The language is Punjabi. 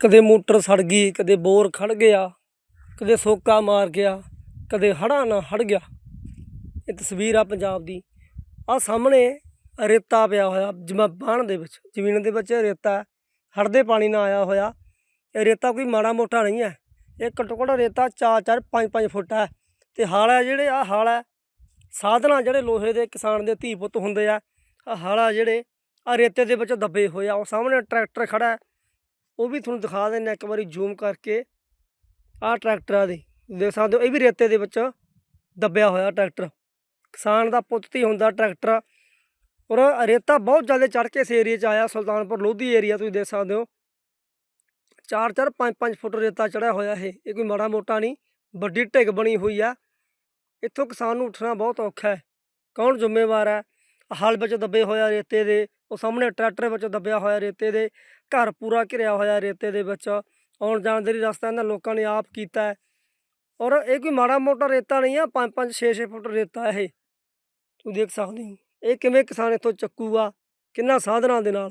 ਕਦੇ ਮੋਟਰ ਸੜ ਗਈ, ਕਦੇ ਬੋਰ ਖੜ ਗਿਆ, ਕਦੇ ਸੋਕਾ ਮਾਰ ਗਿਆ, ਕਦੇ ਹੜ੍ਹਾਂ ਨਾ ਹੜ ਗਿਆ। ਇਹ ਤਸਵੀਰ ਆ ਪੰਜਾਬ ਦੀ। ਆ ਸਾਹਮਣੇ ਰੇਤਾ ਪਿਆ ਹੋਇਆ ਜਿਵੇਂ ਬਾਣ ਦੇ ਵਿੱਚ, ਜ਼ਮੀਨ ਦੇ ਵਿੱਚ ਰੇਤਾ ਹੜ੍ਹ ਦੇ ਪਾਣੀ ਨਾਲ ਆਇਆ ਹੋਇਆ। ਇਹ ਰੇਤਾ ਕੋਈ ਮਾੜਾ ਮੋਟਾ ਨਹੀਂ ਹੈ। ਇਹ ਘੱਟੋ ਘੱਟ ਰੇਤਾ 4-4 5-5 ਫੁੱਟ ਹੈ। ਤੇ ਹਾਲ ਹੈ ਜਿਹੜੇ ਆ ਹਾਲ ਹੈ, ਸਾਧਨਾ ਜਿਹੜੇ ਲੋਹੇ ਦੇ, ਕਿਸਾਨ ਦੇ ਧੀ ਪੁੱਤ ਹੁੰਦੇ ਆ ਆ ਹਾਲਾ ਜਿਹੜੇ ਆ ਰੇਤੇ ਦੇ ਵਿੱਚ ਦੱਬੇ ਹੋਏ ਆ। ਉਹ ਸਾਹਮਣੇ ਟਰੈਕਟਰ ਖੜਾ ਹੈ। ਉਹ ਵੀ ਤੁਹਾਨੂੰ ਦਿਖਾ ਦਿੰਦੇ ਇੱਕ ਵਾਰੀ ਜ਼ੂਮ ਕਰਕੇ। ਆ ਟਰੈਕਟਰਾਂ ਦੇ ਦੇਖ ਸਕਦੇ ਹੋ, ਇਹ ਵੀ ਰੇਤੇ ਦੇ ਵਿੱਚ ਦੱਬਿਆ ਹੋਇਆ ਟਰੈਕਟਰ ਕਿਸਾਨ ਦਾ ਪੁੱਤ ਹੀ ਹੁੰਦਾ ਟਰੈਕਟਰ ਔਰ ਰੇਤਾ ਬਹੁਤ ਜ਼ਿਆਦਾ ਚੜ ਕੇ ਇਸ ਏਰੀਏ 'ਚ ਆਇਆ, ਸੁਲਤਾਨਪੁਰ ਲੋਧੀ ਏਰੀਆ ਤੁਸੀਂ ਦੇਖ ਸਕਦੇ ਹੋ। 4-4 5-5 ਫੁੱਟ ਰੇਤਾ ਚੜਿਆ ਹੋਇਆ ਇਹ। ਇਹ ਕੋਈ ਮਾੜਾ ਮੋਟਾ ਨਹੀਂ, ਵੱਡੀ ਢਿੱਗ ਬਣੀ ਹੋਈ ਆ। ਇੱਥੋਂ ਕਿਸਾਨ ਨੂੰ ਉੱਠਣਾ ਬਹੁਤ ਔਖਾ ਹੈ। ਕੌਣ ਜ਼ਿੰਮੇਵਾਰ ਹੈ? ਹਲ ਵਿੱਚ ਦੱਬੇ ਹੋਇਆ ਰੇਤੇ ਦੇ, ਉਹ ਸਾਹਮਣੇ ਟਰੈਕਟਰ ਵਿੱਚ ਦੱਬਿਆ ਹੋਇਆ ਰੇਤੇ ਦੇ, ਘਰ ਪੂਰਾ ਘਿਰਿਆ ਹੋਇਆ ਰੇਤੇ ਦੇ ਵਿੱਚ, ਆਉਣ ਜਾਣ ਦੇ ਲਈ ਰਸਤਾ ਇਹਨਾਂ ਲੋਕਾਂ ਨੇ ਆਪ ਕੀਤਾ ਹੈ। ਔਰ ਇਹ ਕੋਈ ਮਾੜਾ ਮੋਟਾ ਰੇਤਾ ਨਹੀਂ ਆ 5-5 6-6 ਫੁੱਟ ਰੇਤਾ ਇਹ। ਤੁਸੀਂ ਦੇਖ ਸਕਦੇ ਹੋ, ਇਹ ਕਿਵੇਂ ਕਿਸਾਨ ਇੱਥੋਂ ਚੱਕੂਗਾ, ਕਿੰਨਾ ਸਾਧਨਾਂ ਦੇ ਨਾਲ।